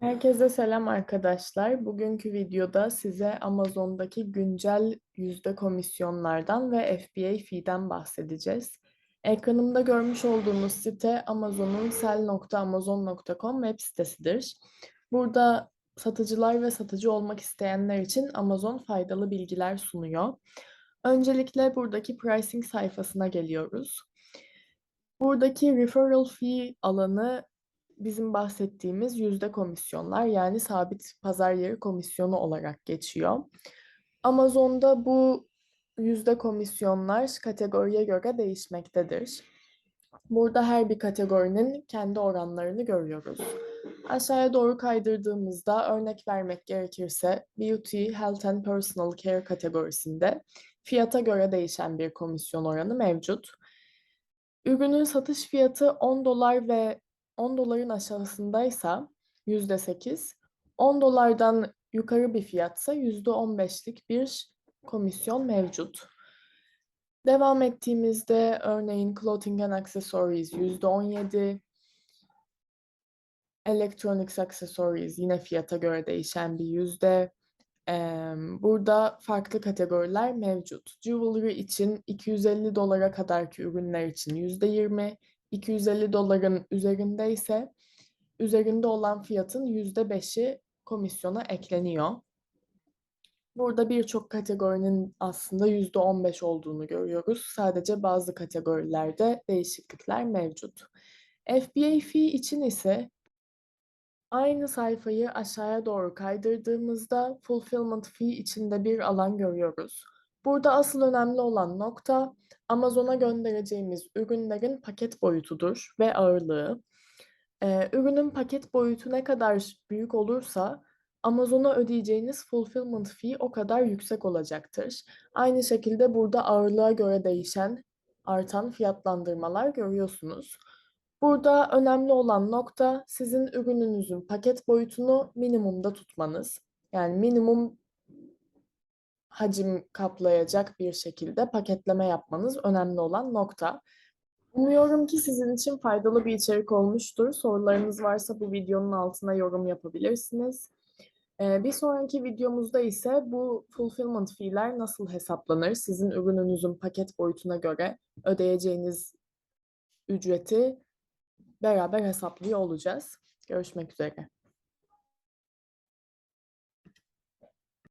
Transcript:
Herkese selam arkadaşlar. Bugünkü videoda size Amazon'daki güncel yüzde komisyonlardan ve FBA fee'den bahsedeceğiz. Ekranımda görmüş olduğunuz site Amazon'un sell.amazon.com web sitesidir. Burada satıcılar ve satıcı olmak isteyenler için Amazon faydalı bilgiler sunuyor. Öncelikle buradaki pricing sayfasına geliyoruz. Buradaki referral fee alanı bizim bahsettiğimiz yüzde komisyonlar yani sabit pazar yeri komisyonu olarak geçiyor. Amazon'da bu yüzde komisyonlar kategoriye göre değişmektedir. Burada her bir kategorinin kendi oranlarını görüyoruz. Aşağıya doğru kaydırdığımızda örnek vermek gerekirse Beauty, Health and Personal Care kategorisinde fiyata göre değişen bir komisyon oranı mevcut. Ürünün satış fiyatı 10 dolar ve 10 doların aşağısındaysa %8, 10 dolardan yukarı bir fiyatsa %15'lik bir komisyon mevcut. Devam ettiğimizde örneğin Clothing and Accessories %17, Electronics Accessories yine fiyata göre değişen bir yüzde. Burada farklı kategoriler mevcut. Jewelry için 250 dolara kadarki ürünler için %20, 250 doların üzerinde ise üzerinde olan fiyatın %5'i komisyona ekleniyor. Burada birçok kategorinin aslında %15 olduğunu görüyoruz. Sadece bazı kategorilerde değişiklikler mevcut. FBA fee için ise aynı sayfayı aşağıya doğru kaydırdığımızda fulfillment fee içinde bir alan görüyoruz. Burada asıl önemli olan nokta Amazon'a göndereceğimiz ürünlerin paket boyutudur ve ağırlığı. Ee, ürünün paket boyutu ne kadar büyük olursa Amazon'a ödeyeceğiniz fulfillment fee o kadar yüksek olacaktır. Aynı şekilde burada ağırlığa göre değişen artan fiyatlandırmalar görüyorsunuz. Burada önemli olan nokta sizin ürününüzün paket boyutunu minimumda tutmanız. Yani minimum hacim kaplayacak bir şekilde paketleme yapmanız önemli olan nokta. Umuyorum ki sizin için faydalı bir içerik olmuştur. Sorularınız varsa bu videonun altına yorum yapabilirsiniz. Ee, bir sonraki videomuzda ise bu fulfillment fee'ler nasıl hesaplanır? Sizin ürününüzün paket boyutuna göre ödeyeceğiniz ücreti beraber hesaplıyor olacağız. Görüşmek üzere.